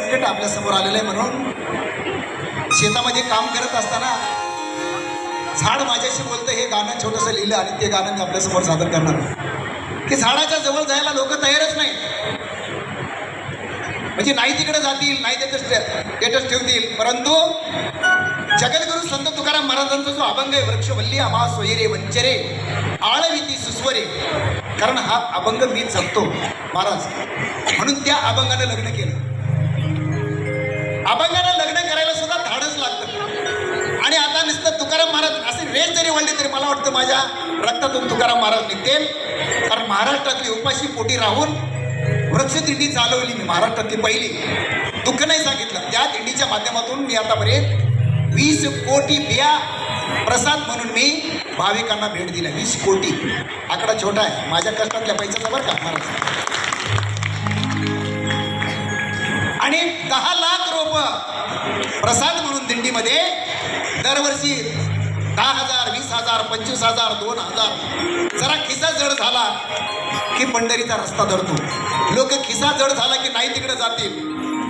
संकट आपल्यासमोर आलेलं आहे म्हणून शेतामध्ये काम करत असताना झाड माझ्याशी बोलतं हे गाणं छोटंसं लिहिलं आणि ते गाणं मी आपल्यासमोर सादर करणार की झाडाच्या जवळ जायला लोक तयारच नाही म्हणजे नाही तिकडे जातील नाही त्याचं स्टेटस ठेवतील. परंतु जगद्गुरु संत तुकाराम महाराजांचा जो अभंग आहे वृक्षवल्ली आम्हा सोयरे वंचरे आळविती सुस्वरे कारण हा अभंग मी जपतो महाराज. म्हणून त्या अभंगानं लग्न केलं. अभंगानं लग्न करायला सुद्धा धाडच लागतं. आणि आता नुसतं तुकाराम महाराज असे रेस जरी वाढली तरी मला वाटतं माझ्या रक्तातून तुकाराम महाराज निघतील. कारण महाराष्ट्रातली उपाशी पोटी राहून वृक्षदिंडी चालवली मी महाराष्ट्रातली पहिली. दुःख नाही सांगितलं. त्या दिंडीच्या माध्यमातून मी आतापर्यंत वीस कोटी बिया प्रसाद म्हणून मी भाविकांना भेट दिला. वीस कोटी. आकडा छोटा आहे. माझ्या कष्टातल्या पैशाचा बरं का महाराज? आणि दहा लाख रोप प्रसाद म्हणून दिंडीमध्ये दरवर्षी दहा हजार वीस हजार पंचवीस हजार दोन हजार. जरा खिसा जड झाला की पंढरीचा रस्ता धरतो. लोक खिसा जड झाला की नाही तिकडे जातील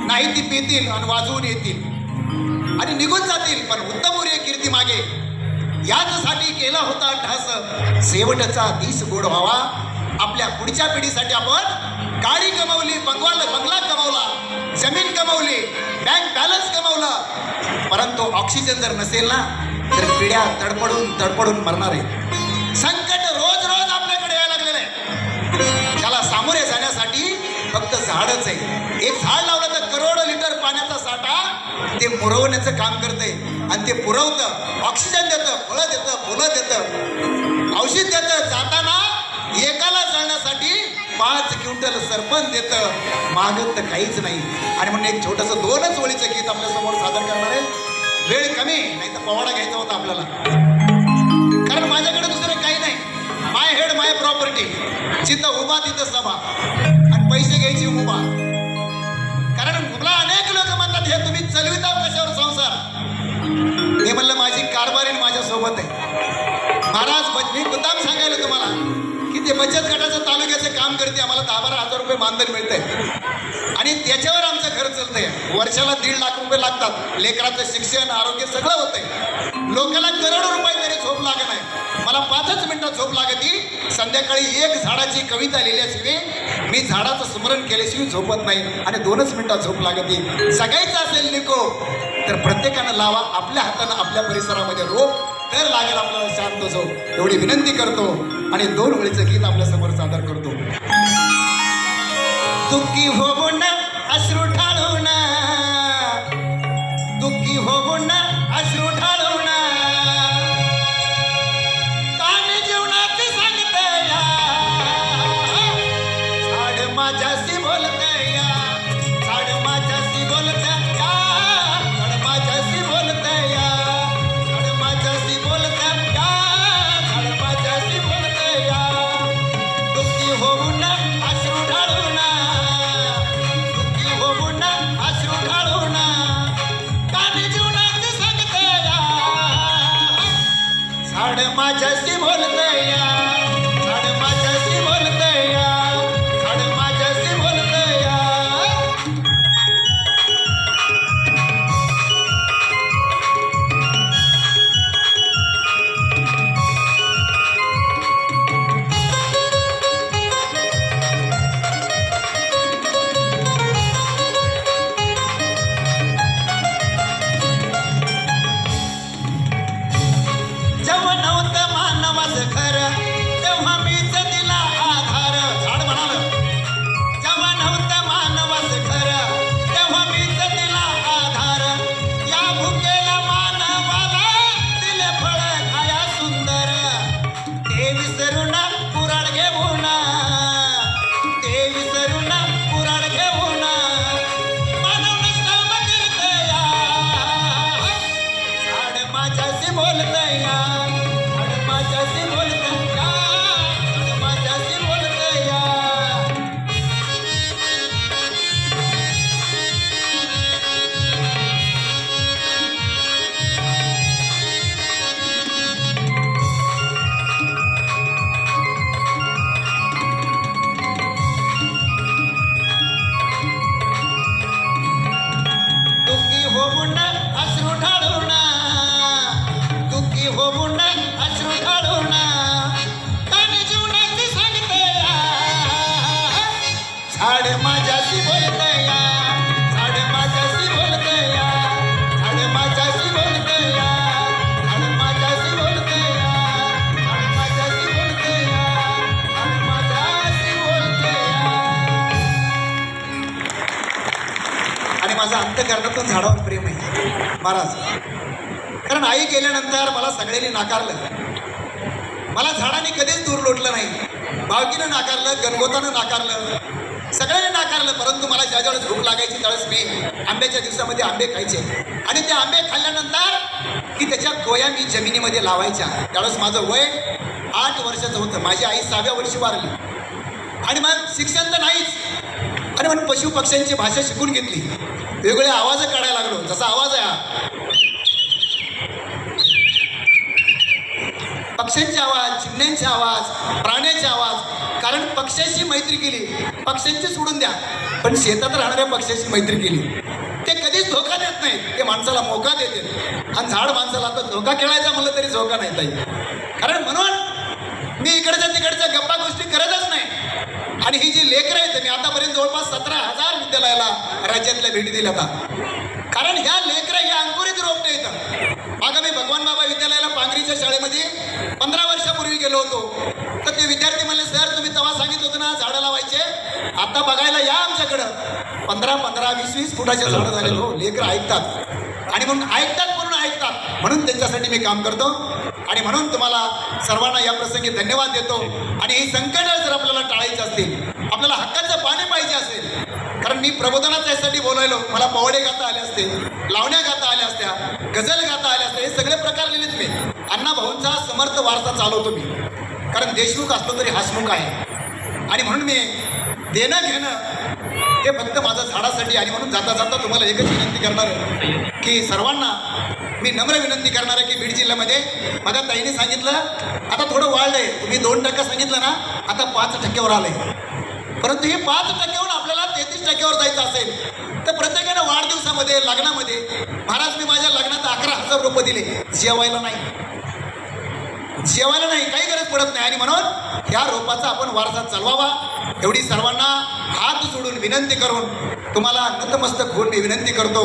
नाही ती पितील आणि वाजवून येतील. आणि निघून जातील पण उत्तम उरे कीर्ती मागे. याचसाठी केला होता ढास शेवटचा दिस गोड व्हावा. आपल्या पुढच्या पिढीसाठी आपण गाडी कमवली बंगवाल बंगला कमवला जमीन कमवली बँक बॅलन्स कमवलं. परंतु ऑक्सिजन जर नसेल ना तर पिढ्या तडपडून तडपडून मरणार आहे. संकट रोज रोज आपल्याकडे यायला लागलेलं आहे. त्याला सामोरे जाण्यासाठी फक्त झाडच आहे. एक झाड लावलं तर करोडो लिटर पाण्याचा साठा ते पुरवण्याचं काम करते आणि ते पुरवतं ऑक्सिजन देतं फळं देतं फुलं देतं. औषध देतं. जाताना एकाला जाण्यासाठी पाच क्विंटल सरपंच देतं. मागत तर काहीच नाही. आणि म्हणून एक छोटंसं दोनच ओळीचं गीत आपल्यासमोर सादर करणार आहे. वेळ कमी नाही तर पवाडा घ्यायचा होता आपल्याला. कारण माझ्याकडे दुसरं काही नाही. माय हेड माय प्रॉपर्टी जिथं उभा तिथं सभा. आणि पैसे घ्यायची उभा. कारण मला अनेक लोक म्हणतात हे तुम्ही चलविता कशावर संसार? मी म्हणलं माझी कारभारी माझ्या सोबत आहे. महाराज ब- ते बचत गटाचं तालुक्याचं काम करते आम्हाला दहा बारा हजार रुपये मानधन मिळतंय. आणि त्याच्यावर आमचं घर चालतंय. वर्षाला दीड लाख रुपये लागतात. लेकराचं शिक्षण आरोग्य सगळं होतंय. लोकांना करोडो रुपये तरी झोप लागत नाही. मला पाचच मिनटं झोप लागती संध्याकाळी एक झाडाची कविता लिहिल्याशिवाय मी झाडाचं स्मरण केल्याशिवाय झोपत नाही आणि दोनच मिनिटात झोप लागती जगायचं असेल निको तर प्रत्येकानं लावा. आपल्या हातानं आपल्या परिसरामध्ये रोप तर लागेल आपल्याला शांत झोप. एवढी विनंती करतो आणि दोन ओळीचं गीत आपल्यासमोर सादर करतो. दुःखी होऊन अश्रू ढाळून दुःखी होऊन माझ्याशी बोलते माझ्याशी ಸೇರಿಸರು माझं अंतकरणातून झाडावर प्रेम आहे. महाराज कारण आई गेल्यानंतर मला सगळ्यांनी नाकारलं. मला झाडाने कधीच दूर लोटलं नाही. भावकीनं नाकारलं गणगोतानं नाकारलं सगळ्यांनी नाकारलं परंतु मला ज्या ज्यावेळेस भूक लागायची त्यावेळेस मी आंब्याच्या दिवसामध्ये आंबे खायचे. आणि ते आंबे खाल्ल्यानंतर की त्याच्या गोया मी जमिनीमध्ये लावायच्या. त्यावेळेस माझं वय आठ वर्षाचं होतं. माझी आई सहाव्या वर्षी वारली. आणि मग शिक्षण तर नाहीच. आणि म्हणून पशु पक्ष्यांची भाषा शिकून घेतली. वेगवेगळे आवाज काढायला लागलो. जसा आवाज आहे हा. पक्ष्यांचे आवाज चिमण्यांचे आवाज प्राण्याचे आवाज. कारण पक्ष्याशी मैत्री केली. पक्ष्यांची सोडून द्या. पण शेतात राहणाऱ्या पक्ष्याशी मैत्री केली. ते कधीच धोका देत नाही ते माणसाला मोका देते आणि झाड माणसाला आता धोका खेळायचा म्हणलं तरी धोका नाही ताई. कारण म्हणून मी इकडच्या तिकडच्या गप्पा गोष्टी करतच नाही. आणि ही जी लेकरं आहेत मी आतापर्यंत जवळपास सतरा हजार विद्यालयाला राज्यातल्या भेटी दिल्या आता कारण ह्या लेकरं ह्या अंकुरित रोपटे येतात मागं मी भगवान बाबा विद्यालयाला पांगरीच्या शाळेमध्ये पंधरा वर्षापूर्वी गेलो होतो. तर ते विद्यार्थी म्हणले सर तुम्ही तेव्हा सांगितलं होतं ना झाडं लावायचे? आता बघायला या आमच्याकडं. पंधरा पंधरा वीस वीस फुटाचे झाडं झाले हो. लेकरं ऐकतात. आणि म्हणून ऐकतात म्हणून ऐकतात. म्हणून त्यांच्यासाठी मी काम करतो. आणि म्हणून तुम्हाला सर्वांना या प्रसंगी धन्यवाद देतो. आणि ही संकट जर आपल्याला टाळायची असतील आपल्याला हक्काचं पाणी पाहिजे असेल. कारण मी प्रबोधनाच यासाठी बोलायलो मला पवडे गाता आले असते लावण्या गाता आल्या असत्या गझल गाता आल्या असत्या हे सगळे प्रकार लिहिलेत मी. अण्णा भाऊंचा समर्थ वारसा चालवतो मी. कारण देशमुख असलो तरी हसमुख आहे. आणि म्हणून मी देणं घेणं हे फक्त माझ्या झाडासाठी आणि म्हणून जाता जाता तुम्हाला एकच विनंती करणार आहे. की सर्वांना मी नम्र विनंती करणार आहे की बीड जिल्ह्यामध्ये माझ्या ताईने सांगितलं आता थोडं वाढलंय तुम्ही दोन टक्का सांगितलं ना आता पाच टक्क्यावर आलंय. परंतु हे पाच टक्क्यावर आपल्याला तेहतीस टक्क्यावर जायचं असेल तर प्रत्येकानं वाढदिवसामध्ये लग्नामध्ये महाराज मी माझ्या लग्नात अकरा हजार रुपये दिले. जेवायला नाही. जेवायला नाही काही गरज पडत नाही. आणि म्हणून ह्या रोपाचा आपण वारसा चालवावा. एवढी सर्वांना हात जोडून विनंती करून तुम्हाला नतमस्तक होऊन मी विनंती करतो.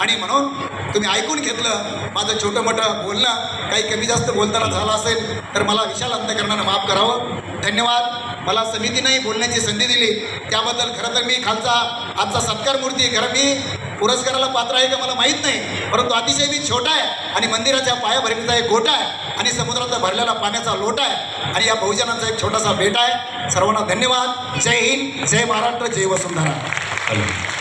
आणि म्हणून तुम्ही ऐकून घेतलं माझं छोटं मोठं बोलणं काही कमी जास्त बोलताना झालं असेल तर मला विशाल अंतकरणानं माफ करावं. धन्यवाद. मला समितीनंही बोलण्याची संधी दिली. त्याबद्दल खरं तर मी खालचा आजचा सत्कार मूर्ती खरं मी पुरस्काराला पात्र आहे का मला माहीत नाही. परंतु अतिशय मी छोटा आहे आणि मंदिराच्या पायाभरणीचा एक गोटा आहे आणि समुद्राचा भरलेला पाण्याचा लोटा आहे. आणि या बहुजनांचा एक छोटासा बेटा आहे. सर्वांना धन्यवाद. जय हिंद. जय महाराष्ट्र. जय वसुंधरा. हॅलो.